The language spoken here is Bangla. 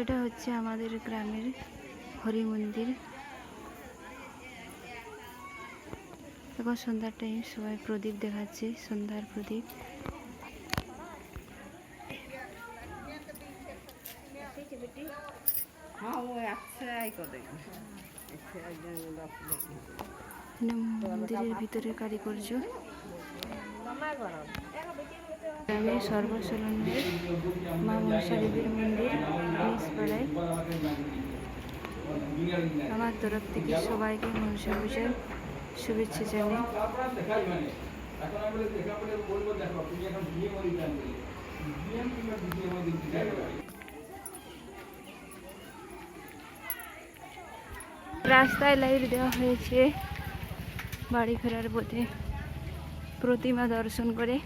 এটা হচ্ছে আমাদের গ্রামের হরি মন্দির। এখন সন্ধ্যার টাইম সবাই প্রদীপ দেখাচ্ছে সন্ধ্যার প্রদীপ। মন্দিরের ভিতরে কারিগর্য। গ্রামে সর্বসলনের মা মনসা দেবীর মন্দির আমার তরফ থেকে সবাইকে মনসা পূজার শুভেচ্ছা জানাই। রাস্তায় লাইট দেওয়া হয়েছে বাড়ি ফেরার পথে প্রতিমা দর্শন করে।